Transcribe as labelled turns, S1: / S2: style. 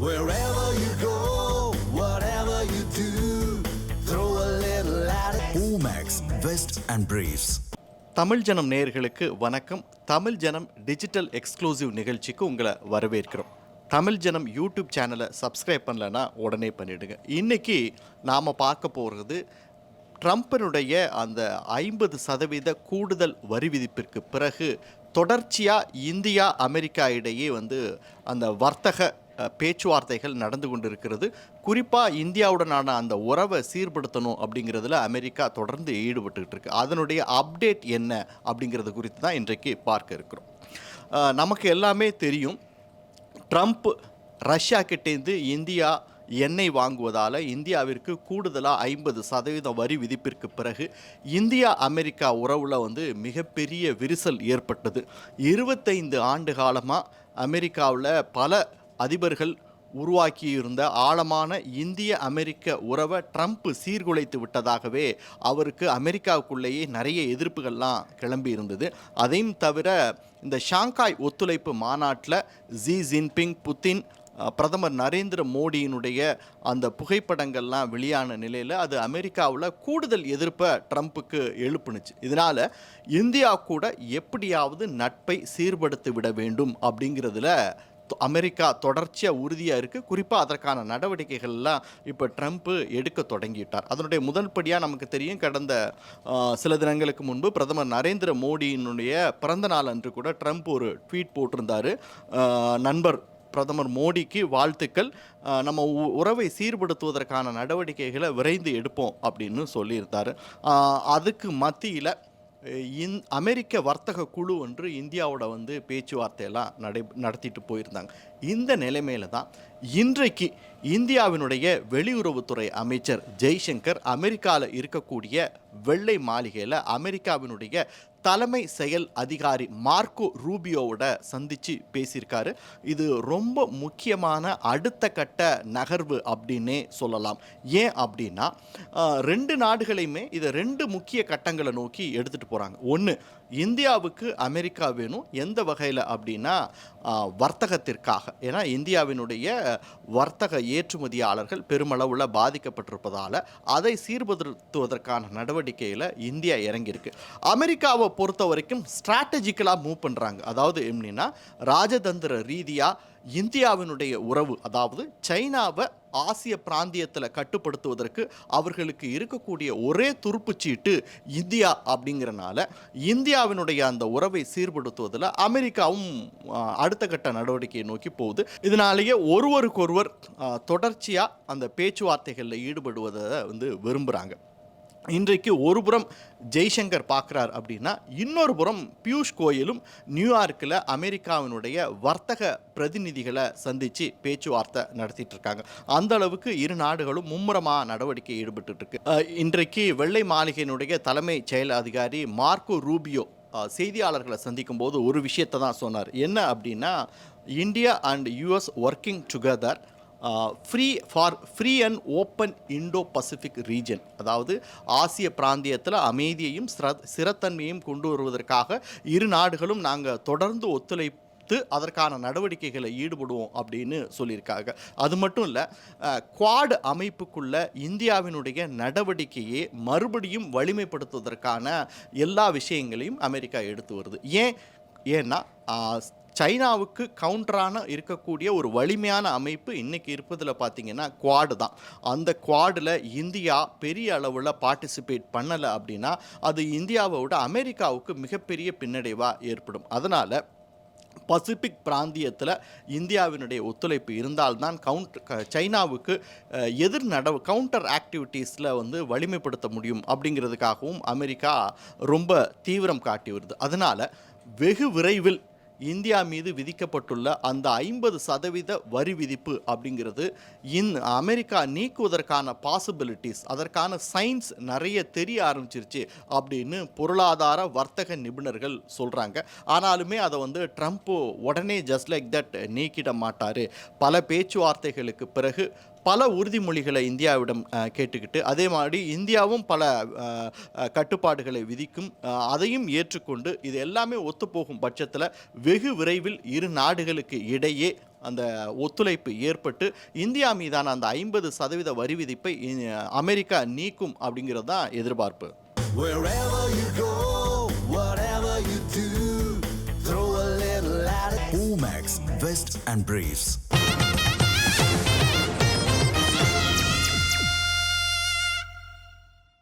S1: Wherever you go, whatever you do, throw a little at it. Omax, Vest and Briefs.
S2: Tamil ஜனம் நேயர்களுக்கு வணக்கம் தமிழ் ஜனம் digital exclusive நிகழ்ச்சிக்கு உங்களை வரவேற்கிறோம் தமிழ் ஜனம் யூடியூப் சேனலை சப்ஸ்கிரைப் பண்ணலன்னா உடனே பண்ணிடுங்க இன்னைக்கு நாம் பார்க்க போகிறது ட்ரம்ப்பினுடைய அந்த ஐம்பது சதவீத கூடுதல் வரி விதிப்பிற்கு பிறகு தொடர்ச்சியாக இந்தியா அமெரிக்கா இடையே வந்து அந்த வர்த்தக பேச்சுவார்த்தைகள் நடந்து கொண்டிருக்கிறது. குறிப்பாக இந்தியாவுடனான அந்த உறவை சீர்படுத்தணும் அப்படிங்கிறதுல அமெரிக்கா தொடர்ந்து ஈடுபட்டுக்கிட்டு இருக்கு. அதனுடைய அப்டேட் என்ன அப்படிங்கிறது குறித்து தான் இன்றைக்கு பார்க்க இருக்கிறோம். நமக்கு எல்லாமே தெரியும். ட்ரம்ப் ரஷ்யா கிட்டேருந்து இந்தியா எண்ணெய் வாங்குவதால் இந்தியாவிற்கு கூடுதலாக ஐம்பது சதவீதம் வரி விதிப்பிற்கு பிறகு இந்தியா அமெரிக்கா உறவில் வந்து மிகப்பெரிய விரிசல் ஏற்பட்டது. இருபத்தைந்து ஆண்டு காலமாக அமெரிக்காவில் பல அதிபர்கள் உருவாக்கியிருந்த ஆழமான இந்திய அமெரிக்க உறவை ட்ரம்ப் சீர்குலைத்து விட்டதாகவே அவருக்கு அமெரிக்காவுக்குள்ளேயே நிறைய எதிர்ப்புகள்லாம் கிளம்பி இருந்தது. அதையும் தவிர இந்த ஷாங்காய் ஒத்துழைப்பு மாநாட்டில் ஜி ஜின்பிங் புத்தின் பிரதமர் நரேந்திர மோடியினுடைய அந்த புகைப்படங்கள்லாம் வெளியான நிலையில் அது அமெரிக்காவில் கூடுதல் எதிர்ப்பை ட்ரம்ப்புக்கு எழுப்புனுச்சு. இதனால் இந்தியா கூட எப்படியாவது நட்பை சீர்படுத்தி விட வேண்டும் அப்படிங்கிறதுல அமெரிக்கா தொடர்ச்சியாக உறுதியாக இருக்குது குறிப்பாக அதற்கான நடவடிக்கைகள்லாம் இப்போ ட்ரம்ப்பு எடுக்க தொடங்கிட்டார். அதனுடைய முதல் படியாக நமக்கு தெரியும். கடந்த சில தினங்களுக்கு முன்பு பிரதமர் நரேந்திர மோடியினுடைய பிறந்த நாள் அன்று கூட ட்ரம்ப் ஒரு ட்வீட் போட்டிருந்தார். நண்பர் பிரதமர் மோடிக்கு வாழ்த்துக்கள். நம்ம உ- உறவை சீர்படுத்துவதற்கான நடவடிக்கைகளை விரைந்து எடுப்போம் அப்படின்னு சொல்லியிருந்தார். அதுக்கு மத்தியில் இந் அமெரிக்க வர்த்தக குழு ஒன்று இந்தியாவோட வந்து பேச்சுவார்த்தையெல்லாம் நடை நடத்திட்டு போயிருந்தாங்க. இந்த நிலைமையில தான் இன்றைக்கு இந்தியாவினுடைய வெளியுறவுத்துறை அமைச்சர் ஜெய்சங்கர் அமெரிக்காவில் இருக்கக்கூடிய வெள்ளை மாளிகையில் அமெரிக்காவினுடைய தலைமை செயல் அதிகாரி மார்க்கோ ரூபியோவோட சந்தித்து பேசியிருக்காரு. இது ரொம்ப முக்கியமான அடுத்த கட்ட நகர்வு அப்படின்னே சொல்லலாம். ஏன் அப்படின்னா ரெண்டு நாடுகளையுமே இதை ரெண்டு முக்கிய கட்டங்களை நோக்கி எடுத்துகிட்டு போகிறாங்க ஒன்று இந்தியாவுக்கு அமெரிக்கா வேணும். எந்த வகையில் அப்படின்னா வர்த்தகத்திற்காக. ஏன்னா இந்தியாவினுடைய வர்த்தக ஏற்றுமதியாளர்கள் பெருமளவில் பாதிக்கப்பட்டிருப்பதால் அதை சீர்படுத்துவதற்கான நடவடிக்கையில் இந்தியா இறங்கியிருக்கு. அமெரிக்காவை பொறுத்த வரைக்கும் ஸ்ட்ராட்டஜிக்கலாக மூவ் பண்ணுறாங்க அதாவது எப்படின்னா ராஜதந்திர ரீதியாக இந்தியாவினுடைய உறவு அதாவது சைனாவை ஆசிய பிராந்தியத்தில் கட்டுப்படுத்துவதற்கு அவர்களுக்கு இருக்கக்கூடிய ஒரே துருப்புச்சீட்டு இந்தியா அப்படிங்கிறனால இந்தியாவினுடைய அந்த உறவை சீர்படுத்துவதில் அமெரிக்காவும் அடுத்த கட்ட நடவடிக்கையை நோக்கி போகுது. இதனாலேயே ஒருவருக்கொருவர் தொடர்ச்சியாக அந்த பேச்சுவார்த்தைகளில் ஈடுபடுவதை வந்து விரும்புகிறாங்க இன்றைக்கு ஒரு புறம் ஜெய்சங்கர் பார்க்குறார் அப்படின்னா இன்னொரு புறம் பியூஷ் கோயலும் நியூயார்க்கில் அமெரிக்காவினுடைய வர்த்தக பிரதிநிதிகளை சந்தித்து பேச்சுவார்த்தை நடத்திட்டு இருக்காங்க அந்த அளவுக்கு இரு நாடுகளும் மும்முரமாக நடவடிக்கை ஈடுபட்டு இருக்கு இன்றைக்கு வெள்ளை மாளிகையினுடைய தலைமை செயல் அதிகாரி மார்க்கோ ரூபியோ செய்தியாளர்களை சந்திக்கும் போது ஒரு விஷயத்தை தான் சொன்னார். என்ன அப்படின்னா India and US working together free for free and open Indo Pacific region அதாவது ஆசிய பிராந்தியத்தில் அமைதியையும் ஸ்ர- கொண்டு வருவதற்காக இரு நாடுகளும் நாங்கள் தொடர்ந்து ஒத்துழைத்து அதற்கான நடவடிக்கைகளை ஈடுபடுவோம் அப்படின்னு சொல்லியிருக்காங்க. அது மட்டும் இல்லை குவாட் அமைப்புக்குள்ள இந்தியாவினுடைய நடவடிக்கையை மறுபடியும் வலிமைப்படுத்துவதற்கான எல்லா விஷயங்களையும் அமெரிக்கா எடுத்து வருது. ஏன்? ஏன்னா சைனாவுக்கு கவுண்டரான இருக்கக்கூடிய ஒரு வலிமையான அமைப்பு இன்றைக்கி இருப்பதில் பார்த்திங்கன்னா குவாடு தான். அந்த குவாடில் இந்தியா பெரிய அளவில் பார்ட்டிசிபேட் பண்ணலை அப்படின்னா அது இந்தியாவை விட அமெரிக்காவுக்கு மிகப்பெரிய பின்னடைவாக ஏற்படும். அதனால் பசிபிக் பிராந்தியத்தில் இந்தியாவினுடைய ஒத்துழைப்பு இருந்தால்தான் கவுண்ட் க- சைனாவுக்கு எதிர் நட கவுண்டர் ஆக்டிவிட்டீஸில் வந்து வலிமைப்படுத்த முடியும் அப்படிங்கிறதுக்காகவும் அமெரிக்கா ரொம்ப தீவிரம் காட்டி வருது. அதனால் வெகு விரைவில் இந்தியா மீது விதிக்கப்பட்டுள்ள அந்த ஐம்பது சதவீத வரி விதிப்பு அப்படிங்கிறது இன் அமெரிக்கா நீக்குவதற்கான பாசிபிலிட்டிஸ் அதற்கான சயின்ஸ் நிறைய தெரிய ஆரம்பிச்சிருச்சு அப்படின்னு பொருளாதார வர்த்தக நிபுணர்கள் சொல்கிறாங்க ஆனாலுமே அதை வந்து ட்ரம்ப் உடனே ஜஸ்ட் லைக் தட் நீக்கிட மாட்டார். பல பேச்சுவார்த்தைகளுக்கு பிறகு பல உறுதிமொழிகளை இந்தியாவிடம் கேட்டுக்கிட்டு அதே மாதிரி இந்தியாவும் பல கட்டுப்பாடுகளை விதிக்கும் அதையும் ஏற்றுக்கொண்டு இது எல்லாமே ஒத்துப்போகும் பட்சத்தில் வெகு விரைவில் இரு நாடுகளுக்கு இடையே அந்த ஒத்துழைப்பு ஏற்பட்டு இந்தியா மீதான அந்த ஐம்பது சதவீத வரி விதிப்பை அமெரிக்கா நீக்கும் அப்படிங்கிறது தான் எதிர்பார்ப்பு.
S1: Wherever you go, whatever